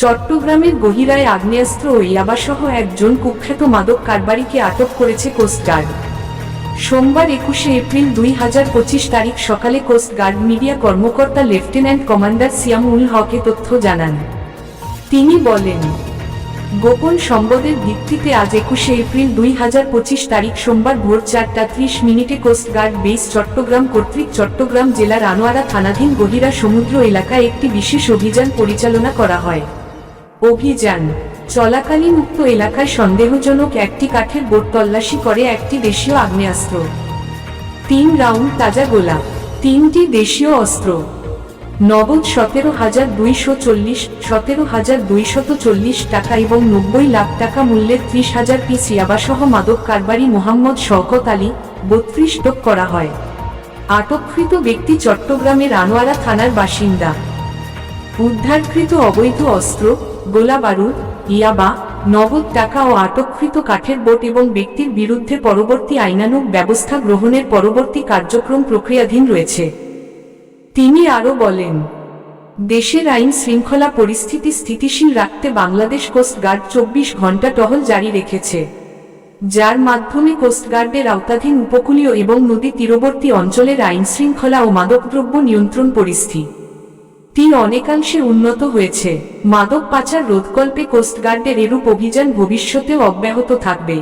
চট্টগ্রামের গহিরায় আগ্নেয়াস্ত্র ও ইয়াবাসহ একজন কুখ্যাত মাদক কারবারিকে আটক করেছে কোস্টগার্ড সোমবার একুশে এপ্রিল দুই হাজার পঁচিশ তারিখ সকালে কোস্টগার্ড মিডিয়া কর্মকর্তা লেফটেন্যান্ট কমান্ডার সিয়ামুল হকে তথ্য জানান। তিনি বলেন, গোপন সম্বদের ভিত্তিতে আজ একুশে এপ্রিল দুই হাজার পঁচিশ তারিখ সোমবার ভোর চারটা ত্রিশ মিনিটে কোস্টগার্ড বেস চট্টগ্রাম কর্তৃক চট্টগ্রাম জেলার আনোয়ারা থানাধীন গহিরা সমুদ্র এলাকায় একটি বিশেষ অভিযান পরিচালনা করা হয়। অভিযান। চলাকালীন উক্ত এলাকায় সন্দেহজনক একটি কাঠের বোট তল্লাশি করে একটি দেশীয় আগ্নেয়াস্ত্র। তিন রাউন্ড তাজা গোলা, তিনটি দেশীয় অস্ত্র। নগদ সতেরো হাজার দুইশো চল্লিশ, সতেরো হাজার দুইশত চল্লিশ টাকা এবং নব্বই লাখ টাকা মূল্যের ত্রিশ হাজার পিস ইয়াবাসহ মাদক কারবারি মোহাম্মদ শওকত আলী, বত্রিশ টক করা হয়। আটককৃত ব্যক্তি চট্টগ্রামের আনোয়ারা থানার বাসিন্দা। উদ্ধারকৃত অবৈধ অস্ত্র গোলা বারুদ ইয়াবা, নগদ টাকা ও আটককৃত কাঠের বোট এবং ব্যক্তির বিরুদ্ধে পরবর্তী আইনানুগ ব্যবস্থা গ্রহণের পরবর্তী কার্যক্রম প্রক্রিয়াধীন রয়েছে। তিনি আরও বলেন, দেশের আইন শৃঙ্খলা পরিস্থিতি স্থিতিশীল রাখতে বাংলাদেশ কোস্টগার্ড চব্বিশ ঘণ্টা টহল জারি রেখেছে, যার মাধ্যমে কোস্টগার্ডের আওতাধীন উপকূলীয় এবং নদী তীরবর্তী অঞ্চলের আইন শৃঙ্খলা ও মাদকদ্রব্য নিয়ন্ত্রণ পরিস্থিতি তি অনেকাংশে উন্নত হয়েছে। মাদক পাচার রোধকল্পে কোস্টগার্ডের এরূপ অভিযান ভবিষ্যতেও অব্যাহত থাকবে।